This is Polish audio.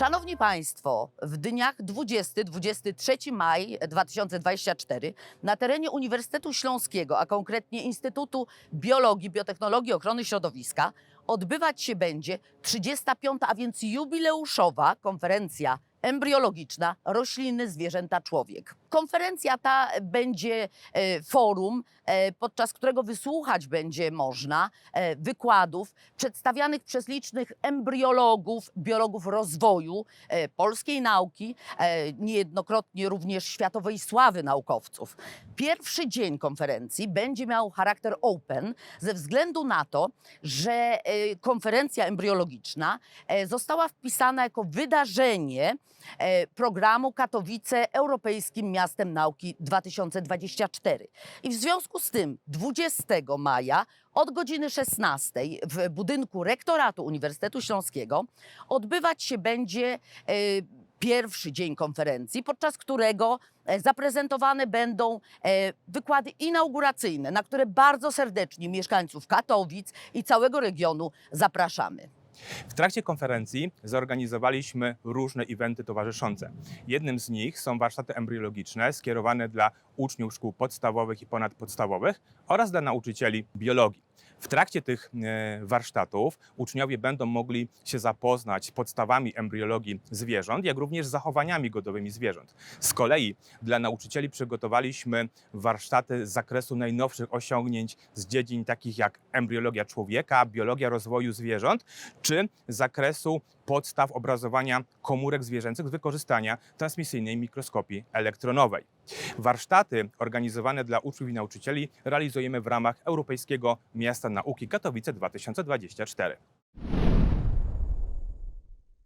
Szanowni Państwo, w dniach 20-23 maj 2024 na terenie Uniwersytetu Śląskiego, a konkretnie Instytutu Biologii, Biotechnologii i Ochrony Środowiska odbywać się będzie 35. a więc jubileuszowa konferencja embriologiczna Rośliny, zwierzęta, człowiek. Konferencja ta będzie e, forum, e, podczas którego wysłuchać będzie można e, wykładów przedstawianych przez licznych embriologów, biologów rozwoju polskiej nauki, niejednokrotnie również światowej sławy naukowców. Pierwszy dzień konferencji będzie miał charakter open ze względu na to, że konferencja embriologiczna została wpisana jako wydarzenie programu Katowice Europejskim Miastem Nauki 2024. I w związku z tym 20 maja od godziny 16 w budynku Rektoratu Uniwersytetu Śląskiego odbywać się będzie e, pierwszy dzień konferencji, podczas którego e, zaprezentowane będą e, wykłady inauguracyjne, na które bardzo serdecznie mieszkańców Katowic i całego regionu zapraszamy. W trakcie konferencji zorganizowaliśmy różne eventy towarzyszące. Jednym z nich są warsztaty embriologiczne skierowane dla uczniów szkół podstawowych i ponadpodstawowych oraz dla nauczycieli biologii. W trakcie tych e, warsztatów uczniowie będą mogli się zapoznać z podstawami embriologii zwierząt, jak również z zachowaniami godowymi zwierząt. Z kolei dla nauczycieli przygotowaliśmy warsztaty z zakresu najnowszych osiągnięć z dziedzin takich jak embriologia człowieka, biologia rozwoju zwierząt, czy zakresu podstaw obrazowania komórek zwierzęcych z wykorzystania transmisyjnej mikroskopii elektronowej. Warsztaty organizowane dla uczniów i nauczycieli realizujemy w ramach Europejskiego Miasta Nauki Katowice 2024.